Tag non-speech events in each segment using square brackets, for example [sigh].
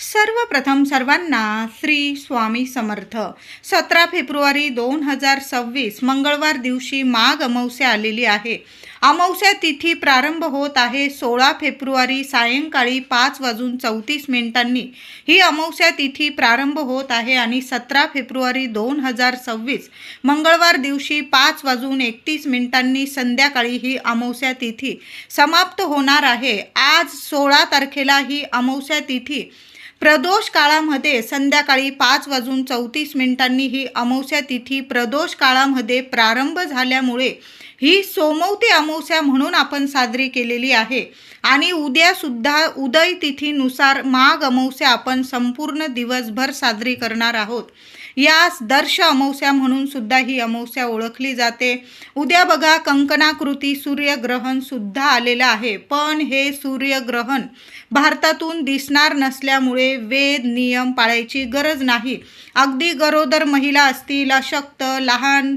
सर्वप्रथम सर्वांना श्री स्वामी समर्थ. सतरा फेब्रुवारी दोन हजार सव्वीस मंगळवार दिवशी माघ अमावस्या आलेली आहे. अमावस्या तिथी प्रारंभ होत आहे सोळा फेब्रुवारी सायंकाळी पाच वाजून चौतीस मिनिटांनी. ही अमावस्या तिथी प्रारंभ होत आहे आणि सतरा फेब्रुवारी दोन हजार सव्वीस मंगळवार दिवशी पाच वाजून एकतीस मिनिटांनी संध्याकाळी ही अमावस्या तिथी समाप्त होणार आहे. आज सोळा तारखेला ही अमावस्या तिथी प्रदोष काळामध्ये संध्याकाळी पाच वाजून चौतीस मिनिटांनी ही अमावस्या तिथी प्रदोष काळामध्ये प्रारंभ झाल्यामुळे ही सोमवती अमावस्या म्हणून आपण साजरी केलेली आहे. आणि उद्यासुद्धा उदय तिथीनुसार माघ अमावस्या आपण संपूर्ण दिवसभर साजरी करणार आहोत. यास दर्श अमावस्या म्हणून सुद्धा ही अमावस्या ओळखली जाते. उद्या बघा कंकणाकृती सूर्यग्रहण सुद्धा आलेलं आहे. पण हे सूर्यग्रहण भारतातून दिसणार नसल्यामुळे वेद नियम पाळायची गरज नाही. अगदी गरोदर महिला असतील अशक्त लहान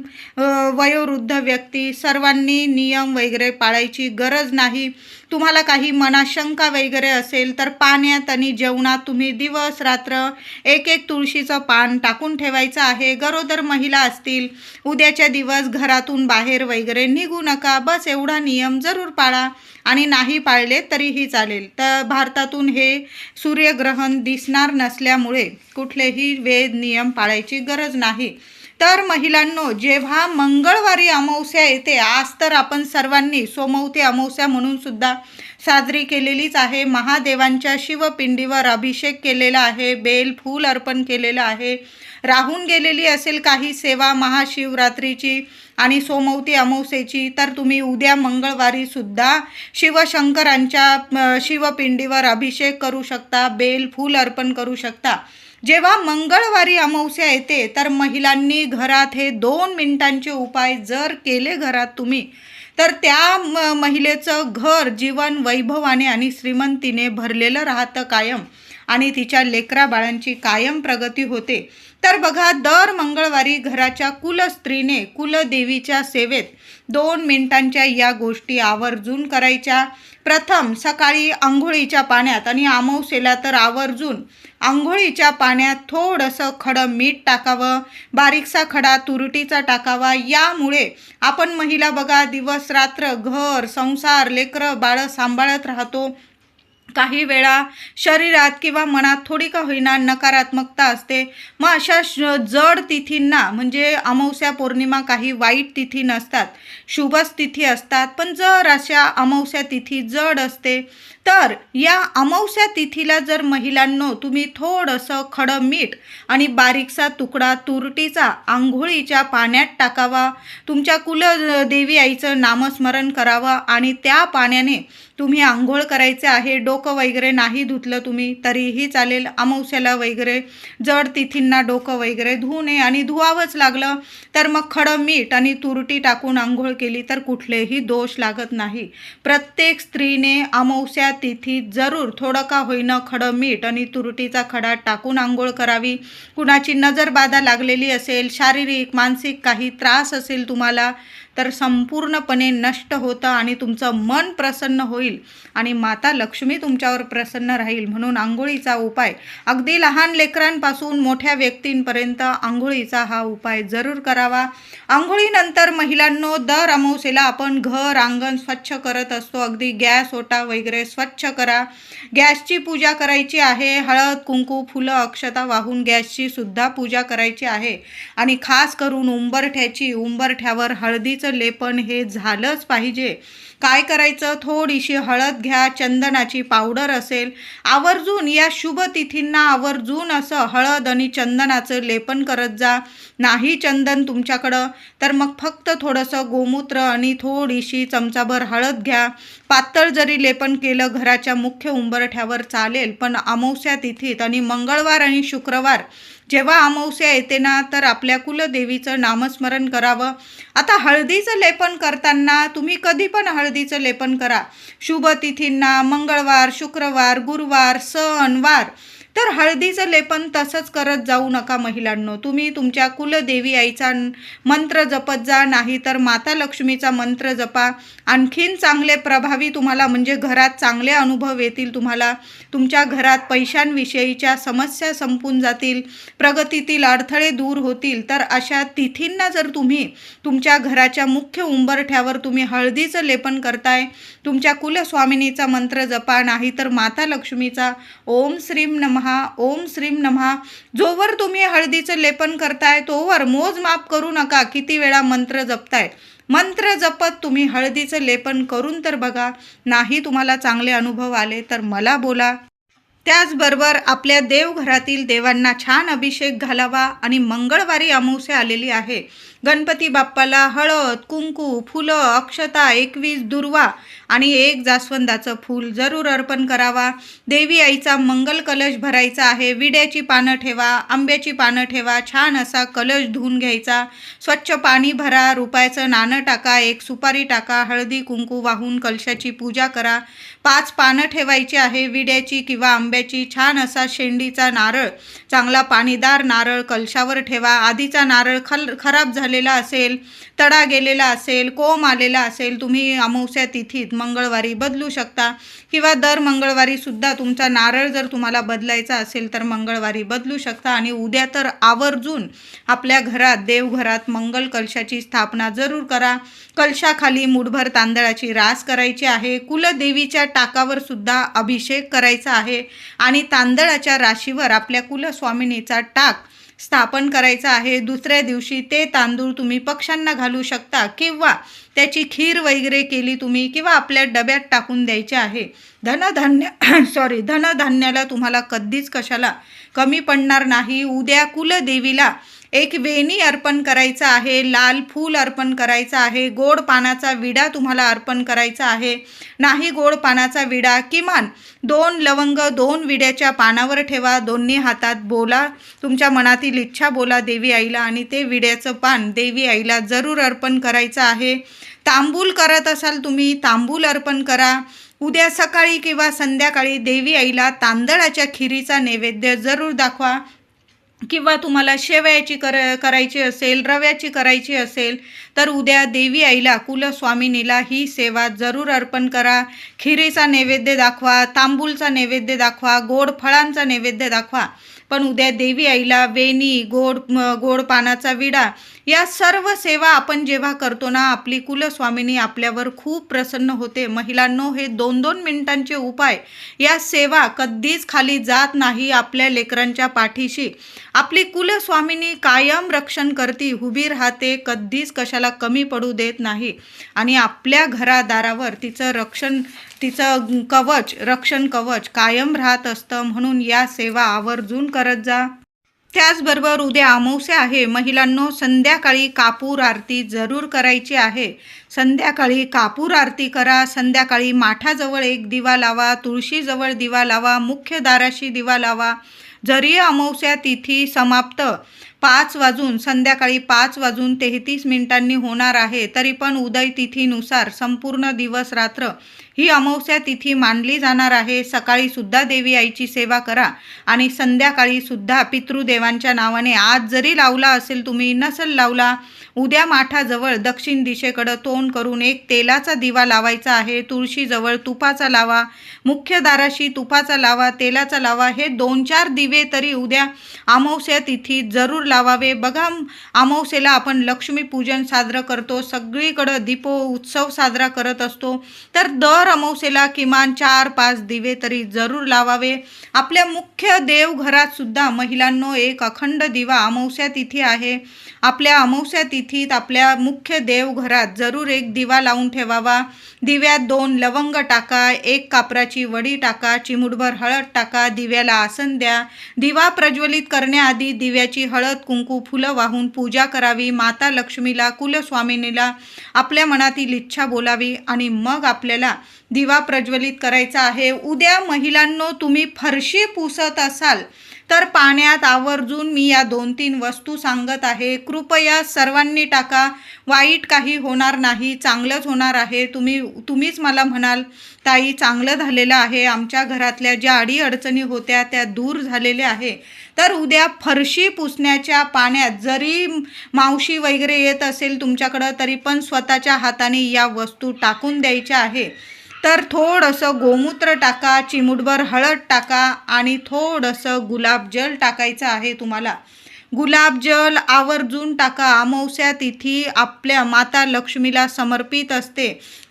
वयोवृद्ध व्यक्ती सर्वांनी नियम वगैरे पाळायची गरज नाही. तुम्हाला काही मनाशंका वगैरे असेल तर पाण्यात आणि जेवणात तुम्ही दिवस रात्र एक एक तुळशीचं पान टाकून ठेवायचं आहे. गरोदर महिला असतील उद्याच्या दिवस घरातून बाहेर वगैरे निघू नका. बस एवढा नियम जरूर पाळा. आणि नाही पाळले तरीही चालेल. तर भारतातून हे सूर्यग्रहण दिसणार नसल्यामुळे कुठलेही वेद नियम पाळायची गरज नाही. तर महिलांनो जेव्हा मंगळवारी अमावस्या येते आज तर आपण सर्वांनी सोमवती अमावस्या म्हणून सुद्धा साजरी केलेलीच आहे. महादेवांच्या शिवपिंडीवर अभिषेक केलेला आहे बेल फूल अर्पण केलेलं आहे. राहून गेलेली असेल काही सेवा महाशिवरात्रीची आणि सोमवती अमावस्येची तर तुम्ही उद्या मंगळवारी सुद्धा शिवशंकरांच्या शिवपिंडीवर अभिषेक करू शकता बेल फूल अर्पण करू शकता. जेव्हा मंगळवारी अमावस्या येते तर महिलांनी घरात हे दोन मिनिटांचे उपाय जर केले घरात तुम्ही तर त्या म महिलेचं घर जीवन वैभवाने आणि श्रीमंतीने भरलेलं राहतं कायम. आणि तिच्या लेकरा बाळांची कायम प्रगती होते. तर बघा दर मंगळवारी घराच्या कुलस्त्रीने कुलदेवीच्या सेवेत दोन मिनिटांच्या या गोष्टी आवर्जून करायच्या. प्रथम सकाळी आंघोळीच्या पाण्यात आणि आमवसेला तर आवर्जून आंघोळीच्या पाण्यात थोडंसं खडं मीठ टाकावं बारीकसा खडा तुरटीचा टाकावा. यामुळे आपण महिला बघा दिवस रात्र घर संसार लेकरं बाळं सांभाळत राहतो. काही वेळा शरीरात किंवा मनात थोडी का होईना नकारात्मकता असते. मग अशा श जड तिथींना म्हणजे अमावस्या पौर्णिमा काही वाईट तिथी नसतात शुभच तिथी असतात पण जर अशा अमावस्या तिथी जड असते तर या अमावस्या तिथीला जर महिलांनो तुम्ही थोडंसं खडं मीठ आणि बारीकसा तुकडा तुरटीचा आंघोळीच्या पाण्यात टाकावा. तुमच्या कुलदेवी आईचं नामस्मरण करावं आणि त्या पाण्याने तुम्ही आंघोळ करायचे आहे डोकं वगैरे नाही धुतलं तुम्ही तरीही चालेल. अमावस्याला वगैरे जड तिथींना डोकं वगैरे धुवू नये. आणि धुवावंच लागलं तर मग खडं मीठ आणि तुरटी टाकून आंघोळ केली तर कुठलेही दोष लागत नाही. प्रत्येक स्त्रीने अमावस्या तिथीत जरूर थोडं का होईना खडं मीठ आणि तुरटीचा खडा टाकून आंघोळ करावी. कुणाची नजरबाधा लागलेली असेल शारीरिक मानसिक काही त्रास असेल तुम्हाला तर संपूर्णपणे नष्ट होतं आणि तुमचं मन प्रसन्न होईल आणि माता लक्ष्मी तुमच्यावर प्रसन्न राहील म्हणून आंघोळीचा उपाय. अगदी लहान लेकरांपासून मोठ्या व्यक्तींपर्यंत आंघोळीचा हा उपाय जरूर करावा. आंघोळीनंतर महिलांनो दर अमावसेला आपण घर अंगण स्वच्छ करत असतो. अगदी गॅस ओटा वगैरे स्वच्छ करा. गॅसची पूजा करायची आहे. हळद कुंकू फुलं अक्षता वाहून गॅसची सुद्धा पूजा करायची आहे. आणि खास करून उंबरठ्याची उंबरठ्यावर हळदीचं लेपन हे झालंच पाहिजे. काय करायचं? थोडीशी हळद घ्या चंदनाची पावडर असेल. आवर्जून या शुभ तिथींना आवर्जून असं हळद आणि चंदनाचं लेपन करत जा. नाही चंदन तुमच्याकडं तर मग फक्त थोडंसं गोमूत्र आणि थोडीशी चमचाभर हळद घ्या. पातळ जरी लेपन केलं घराच्या मुख्य उंबरठ्यावर चालेल पण अमावस्या तिथीत आणि मंगळवार आणि शुक्रवार जेव्हा अमावस्या येते ना तर आपल्या कुलदेवीचं नामस्मरण करावं. आता हळदीचं लेपन करताना तुम्ही कधी पण हळदीचं लेपन करा. शुभ तिथींना मंगळवार शुक्रवार गुरुवार सण वार. तर हळदीचं लेपन तसंच करत जाऊ नका महिलांनो. तुम्ही तुमच्या कुलदेवी आईचा मंत्र जपत जा नाही तर माता लक्ष्मीचा मंत्र जपा. आणखीन चांगले प्रभावी तुम्हाला म्हणजे घरात चांगले अनुभव येतील तुम्हाला. तुमच्या घरात पैशांविषयीच्या समस्या संपून जातील प्रगतीतील अडथळे दूर होतील. तर अशा तिथींना जर तुम्ही तुमच्या घराच्या मुख्य उंबरठ्यावर तुम्ही हळदीचं लेपन करताय तुमच्या कुलस्वामिनीचा मंत्र जपा नाही तर माता लक्ष्मीचा ओम श्रीम नमहा ओम श्रीम नमहा जोवर तुम्ही हळदीचं लेपन करताय तोवर मोजमाप करू नका. किती वेळा मंत्र जपताय? मंत्र जपत तुम्ही हळदीचं लेपन करून तर बघा. नाही तुम्हाला चांगले अनुभव आले तर मला बोला. त्याचबरोबर आपल्या देवघरातील देवांना छान अभिषेक घालावा आणि मंगळवारी अमावस्या आलेली आहे. गणपती बाप्पाला हळद कुंकू फुलं अक्षता एकवीस दुर्वा आणि एक जास्वंदाचं फूल जरूर अर्पण करावा. देवी आईचा मंगल कलश भरायचा आहे. विड्याची पानं ठेवा आंब्याची पानं ठेवा छान असा कलश धुवून घ्यायचा. स्वच्छ पाणी भरा रुपयाचं नाणं टाका एक सुपारी टाका हळदी कुंकू वाहून कलशाची पूजा करा. पाच पानं ठेवायची आहे विड्याची किंवा आंब्याची. छान असा शेंडीचा नारळ चांगला पाणीदार नारळ कलशावर ठेवा. आधीचा नारळ खल खराब झालेला असेल तडा गेलेला असेल कोंब आलेला असेल तुम्ही अमावस्या तिथीत मंगळवारी बदलू शकता. किंवा दर मंगळवारी सुद्धा तुमचा नारळ जर तुम्हाला बदलायचा असेल तर मंगळवारी बदलू शकता. आणि उद्या तर आवर्जून आपल्या घरात देवघरात मंगल कलशाची स्थापना जरूर करा. कलशाखाली मुठभर तांदळाची रास करायची आहे. कुलदेवीच्या टाकावर सुद्धा अभिषेक करायचा आहे. आणि तांदळाच्या राशीवर आपल्या कुलस्वामिनीचा टाक स्थापन करायचं आहे. दुसऱ्या दिवशी ते तांदूळ तुम्ही पक्ष्यांना घालू शकता किंवा त्याची खीर वगैरे केली तुम्ही किंवा आपल्या डब्यात टाकून द्यायचे आहे. धनधान्य [clears throat] सॉरी धनधान्याला तुम्हाला कधीच कशाला कमी पडणार नाही. उद्या कुलदेवीला एक वेणी अर्पण करायचा आहे लाल फूल अर्पण करायचं आहे गोड पानाचा विडा तुम्हाला अर्पण करायचा आहे. नाही गोड पानाचा विडा किमान दोन लवंग दोन विड्याच्या पानावर ठेवा दोन्ही हातात बोला. तुमच्या मनातील इच्छा बोला देवी आईला आणि ते विड्याचं पान देवी आईला जरूर अर्पण करायचं आहे. तांबूल करत असाल तुम्ही तांबूल अर्पण करा. उद्या सकाळी किंवा संध्याकाळी देवी आईला तांदळाच्या खिरीचा नैवेद्य जरूर दाखवा. किंवा तुम्हाला शेवयाची कर करायची असेल रव्याची करायची असेल तर उद्या देवी आईला कुलस्वामिनीला ही सेवा जरूर अर्पण करा. खिरीचा नैवेद्य दाखवा तांबूलचा नैवेद्य दाखवा गोड फळांचा नैवेद्य दाखवा. पण उद्या देवी आईला वेणी गोड गोड पानाचा विडा या सर्व सेवा आपण जेव्हा करतो ना आपली कुलस्वामिनी आपल्यावर खूप प्रसन्न होते. महिलांनो हे दोन दोन मिनिटांचे उपाय. या सेवा कधीच खाली जात नाही आपल्या लेकरांच्या पाठीशी. आपली कुलस्वामिनी कायम रक्षण करती उभी राहते कधीच कशाला कमी पडू देत नाही. आणि आपल्या घरादारावर तिचं रक्षण तिचं कवच रक्षण कवच कायम राहत असतं. म्हणून या सेवा आवर्जून करत जा. त्याचबरोबर उद्या अमावस्या आहे. महिलांनो संध्याकाळी कापूर आरती जरूर करायची आहे. संध्याकाळी कापूर आरती करा. संध्याकाळी माठाजवळ एक दिवा लावा. तुळशीजवळ दिवा लावा. मुख्य दाराशी दिवा लावा. जरी अमावस्या तिथी समाप्त पाच वाजून संध्याकाळी पाच वाजून तेहतीस मिनिटांनी होणार आहे तरी पण उदय तिथीनुसार संपूर्ण दिवस रात्र ही अमावस्या तिथी मानली जाणार आहे. सकाळीसुद्धा देवी आईची सेवा करा आणि संध्याकाळीसुद्धा पितृदेवांच्या नावाने आज जरी लावला असेल तुम्ही नसल लावला उद्या माठाजवळ दक्षिण दिशेकडं तोंड करून एक तेलाचा दिवा लावायचा आहे. तुळशीजवळ तुपाचा लावा मुख्य दाराशी तुपाचा लावा तेलाचा लावा हे दोन चार दिवे तरी उद्या अमावस्या तिथी जरूर लावावे. बघा अमावस्येला आपण लक्ष्मीपूजन साजरं करतो. सगळीकडं दीपो उत्सव साजरा करत असतो. तर दर अमावस्येला किमान चार पाच दिवे तरी जरूर लावावे. आपल्या मुख्य देवघरात सुद्धा महिलांनो एक अखंड दिवा अमावस्या तिथी आहे. आपल्या अमावस्या तिथीत आपल्या मुख्य देवघरात जरूर एक दिवा लावून ठेवावा. दिव्यात दोन लवंग टाका एक कापराची वडी टाका चिमुटभर हळद टाका दिव्याला आसन द्या. दिवा प्रज्वलित करण्याआधी दिव्याची हळद कुंकू फुलं वाहून पूजा करावी. माता लक्ष्मीला कुलस्वामिनीला आपल्या मनातील इच्छा बोलावी आणि मग आपल्याला दिवा प्रज्वलित करायचा आहे. उद्या महिलांनो तुम्ही फरशी पुसत असाल. तर पाण्यात आवर्जून मी या दोन तीन वस्तू सांगत आहे. कृपया सर्वांनी टाका. वाईट काही होणार नाही. चांगलंच होणार आहे. तुम्ही तुम्हीच मला म्हणाल ताई चांगलं झालेलं आहे. आमच्या घरातल्या ज्या अडीअडचणी होत्या त्या दूर झालेल्या आहे. तर उद्या फरशी पुसण्याच्या पाण्यात जरी मावशी वगैरे येत असेल तुमच्याकडं तरी पण स्वतःच्या हाताने या वस्तू टाकून द्यायच्या आहे. तर थोडंसं गोमूत्र टाका चिमूटभर हळद टाका आणि थोडंसं गुलाबजल टाकायचं आहे तुम्हाला. गुलाबजल आवर्जून टाका. अमावस्या तिथी आपल्या माता लक्ष्मीला समर्पित असते.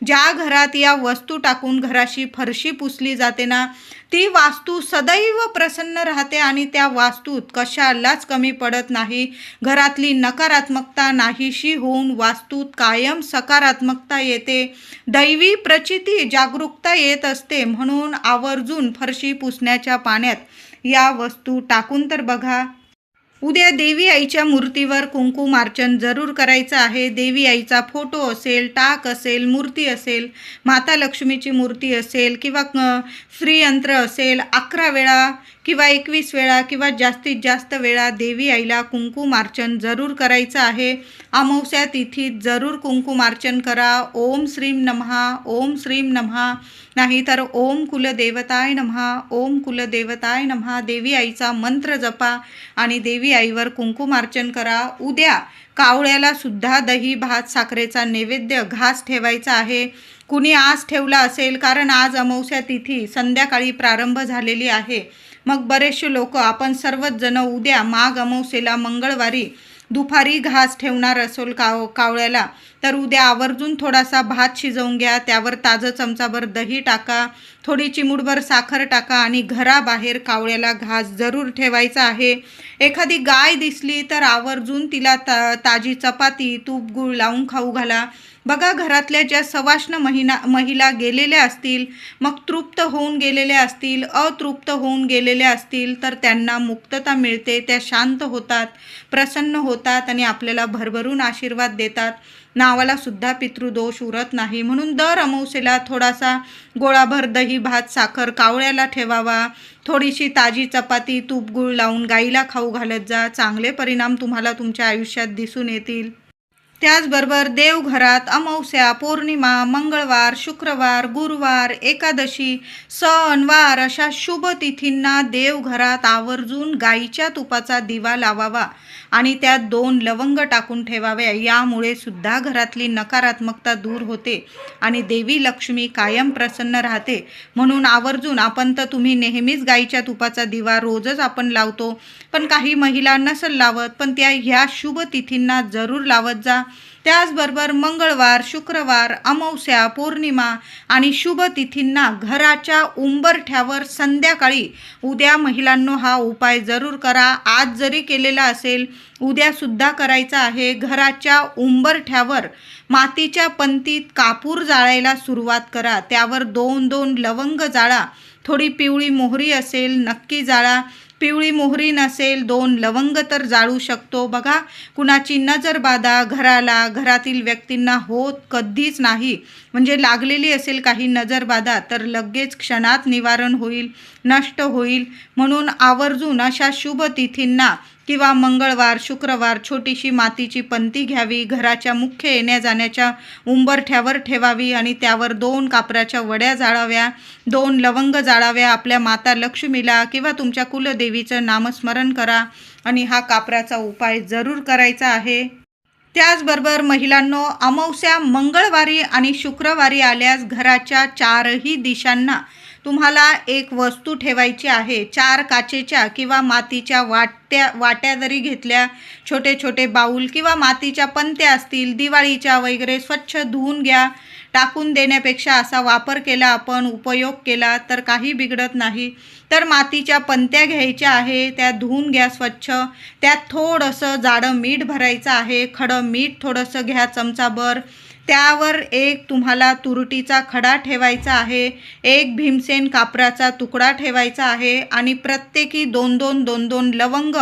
ज्या घरात या वस्तू टाकून घराशी फरशी पुसली जाते ना ती वास्तू सदैव प्रसन्न राहते आणि त्या वास्तूत कशालाच कमी पडत नाही. घरातली नकारात्मकता नाहीशी होऊन वास्तूत कायम सकारात्मकता येते. दैवी प्रचिती जागरूकता येत असते म्हणून आवर्जून फरशी पुसण्याच्या पाण्यात या वस्तू टाकून तर बघा. उद्या देवी आईच्या मूर्तीवर कुंकुमार्चन जरूर करायचं आहे. देवी आईचा फोटो असेल टाक असेल मूर्ती असेल माता लक्ष्मीची मूर्ती असेल किंवा श्रीयंत्र असेल अकरा वेळा किंवा एकवीस वेळा किंवा जास्तीत जास्त वेळा देवी आईला कुंकुमार्चन जरूर करायचं आहे. अमावस्या तिथीत जरूर कुंकुमार्चन करा. ओम श्रीम नमहा. ओम श्रीम नमहा. नाहीतर ओम कुलदेवताय नमहा. ओम कुलदेवताय नमहा. देवी आईचा मंत्र जपा आणि देवी आईवर कुंकुमार्चन करा. उद्या कावळ्याला सुद्धा दही भात साखरेचा नैवेद्य घास ठेवायचा आहे. कुणी आज ठेवला असेल कारण आज अमावस्या तिथी संध्याकाळी प्रारंभ झालेली आहे. मग बरेचसे लोक आपण सर्वच जण उद्या माघ अमावस्येला मंगळवारी दुपारी घास ठेवणार असेल काव कावळ्याला तर उद्या आवर्जून थोडासा भात शिजवून घ्या त्यावर ताजं चमचाभर दही टाका थोडी चिमूटभर साखर टाका आणि घराबाहेर कावळ्याला घास जरूर ठेवायचा आहे. एखादी गाय दिसली तर आवर्जून तिला ता ताजी चपाती तूप गूळ लावून खाऊ घाला. बघा घरातल्या ज्या सवाष्ण महिना महिला गेलेल्या असतील मग तृप्त होऊन गेलेल्या असतील अतृप्त होऊन गेलेल्या असतील तर त्यांना मुक्तता मिळते त्या शांत होतात प्रसन्न होतात आणि आपल्याला भरभरून आशीर्वाद देतात. नावाला सुद्धा पितृदोष उरत नाही. म्हणून दर अमावसेला थोडासा गोळाभर दही भात साखर कावळ्याला ठेवावा. थोडीशी ताजी चपाती तूपगूळ लावून गाईला खाऊ घालत जा. चांगले परिणाम तुम्हाला तुमच्या आयुष्यात दिसून येतील. त्याचबरोबर देवघरात अमावस्या पौर्णिमा मंगळवार शुक्रवार गुरुवार एकादशी सणवार अशा शुभ तिथींना देवघरात आवर्जून गाईच्या तुपाचा दिवा लावावा आणि त्यात दोन लवंग टाकून ठेवाव्या. यामुळे सुद्धा घरातली नकारात्मकता दूर होते आणि देवी लक्ष्मी कायम प्रसन्न राहते. म्हणून आवर्जून आपण तर तुम्ही नेहमीच गाईच्या तुपाचा दिवा रोजच आपण लावतो पण काही महिला नसल लावत पण त्या ह्या शुभ तिथींना जरूर लावत जा. त्याचबरोबर मंगळवार शुक्रवार अमावस्या पौर्णिमा आणि शुभ तिथींना घराच्या उंबरठ्यावर संध्याकाळी उद्या महिलांनो हा उपाय जरूर करा. आज जरी केलेला असेल उद्यासुद्धा करायचा आहे. घराच्या उंबरठ्यावर मातीच्या पंतीत कापूर जाळायला सुरुवात करा. त्यावर दोन दोन लवंग जाळा. थोडी पिवळी मोहरी असेल नक्की जाळा. पिवळी मोहरी नसेल दोन लवंग तर जाळू शकतो. बघा कुणाची नजरबाधा घराला घरातील व्यक्तींना होत कधीच नाही. म्हणजे लागलेली असेल काही नजरबाधा तर लगेच क्षणात निवारण होईल नष्ट होईल. म्हणून आवर्जून अशा शुभ तिथींना किंवा मंगळवार शुक्रवार छोटीशी मातीची पंती घ्यावी घराच्या मुख्य येण्या जाण्याच्या उंबरठ्यावर ठेवावी आणि त्यावर दोन कापराच्या वड्या जाळाव्या दोन लवंग जाळाव्या आपल्या माता लक्ष्मीला किंवा तुमच्या कुलदेवीचं नामस्मरण करा आणि हा कापराचा उपाय जरूर करायचा आहे. त्याचबरोबर महिलांनो अमावस्या मंगळवारी आणि शुक्रवारी आल्यास घराच्या चारही दिशांना तुम्हाला एक वस्तू ठेवायची आहे. चार काचेच्या किंवा मातीच्या वाट्या वाट्या जरी घेतल्या छोटे छोटे बाऊल किंवा मातीच्या पंत्या असतील दिवाळीच्या वगैरे स्वच्छ धुवून घ्या. टाकून देण्यापेक्षा असा वापर केला आपण उपयोग केला तर काही बिघडत नाही. तर मातीच्या पंत्या घ्यायच्या आहे त्या धुवून घ्या स्वच्छ. त्यात थोडंसं जाडं मीठ भरायचं आहे. खडं मीठ थोडंसं घ्या चमचाभर. त्यावर एक तुम्हाला तुरटीचा खडा ठेवायचा आहे एक भीमसेन कापराचा तुकडा ठेवायचा आहे आणि प्रत्येकी दोन दोन दोन दोन लवंग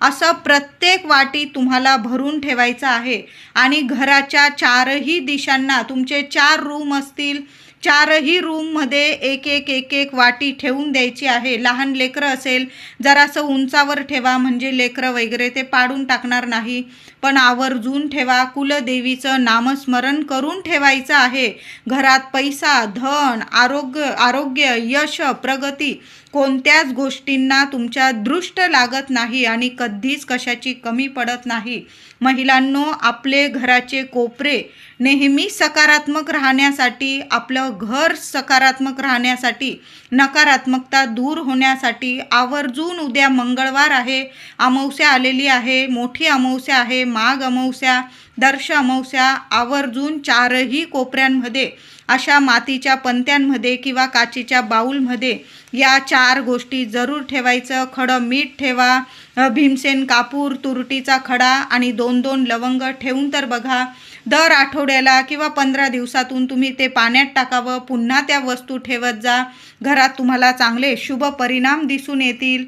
असं प्रत्येक वाटी तुम्हाला भरून ठेवायचं आहे. आणि घराच्या चारही दिशांना तुमचे चार रूम असतील चारही रूममध्ये एक एक एक एक वाटी ठेवून द्यायची आहे. लहान लेकरं असेल जरासं उंचावर ठेवा म्हणजे लेकरं वगैरे ते पाडून टाकणार नाही. पण आवर्जून ठेवा कुलदेवीचं नामस्मरण करून ठेवायचं आहे. घरात पैसा धन आरोग्य आरोग्य यश प्रगती कोणत्याच गोष्टींना तुमच्या दृष्ट लागत नाही आणि कधीच कशाची कमी पडत नाही. महिलांनो आपले घराचे कोपरे नेहमी सकारात्मक राहण्यासाठी आपलं घर सकारात्मक राहण्यासाठी नकारात्मकता दूर होण्यासाठी आवर्जून उद्या मंगळवार आहे. अमावस्या आलेली आहे मोठी अमावस्या आहे माघ अमावस्या दर्श अमावस्या आवर्जून चारही कोपऱ्यांमध्ये अशा मातीच्या पंत्यांमध्ये किंवा काचेच्या बाऊलमध्ये या चार गोष्टी जरूर ठेवायचं. खडं मीठ ठेवा भीमसेन कापूर तुरटीचा खडा आणि दोन दोन लवंग ठेवून तर बघा. दर आठवड्याला किंवा पंधरा दिवसातून तुम्ही ते पाण्यात टाकावं पुन्हा त्या वस्तू ठेवत जा. घरात तुम्हाला चांगले शुभ परिणाम दिसून येतील.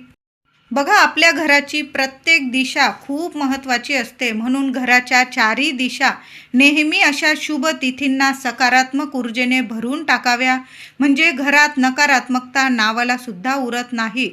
बघा आपल्या घराची प्रत्येक दिशा खूप महत्त्वाची असते. म्हणून घराच्या चारही दिशा नेहमी अशा शुभ तिथींना सकारात्मक ऊर्जेने भरून टाकाव्या. म्हणजे घरात नकारात्मकता नावाला सुद्धा उरत नाही.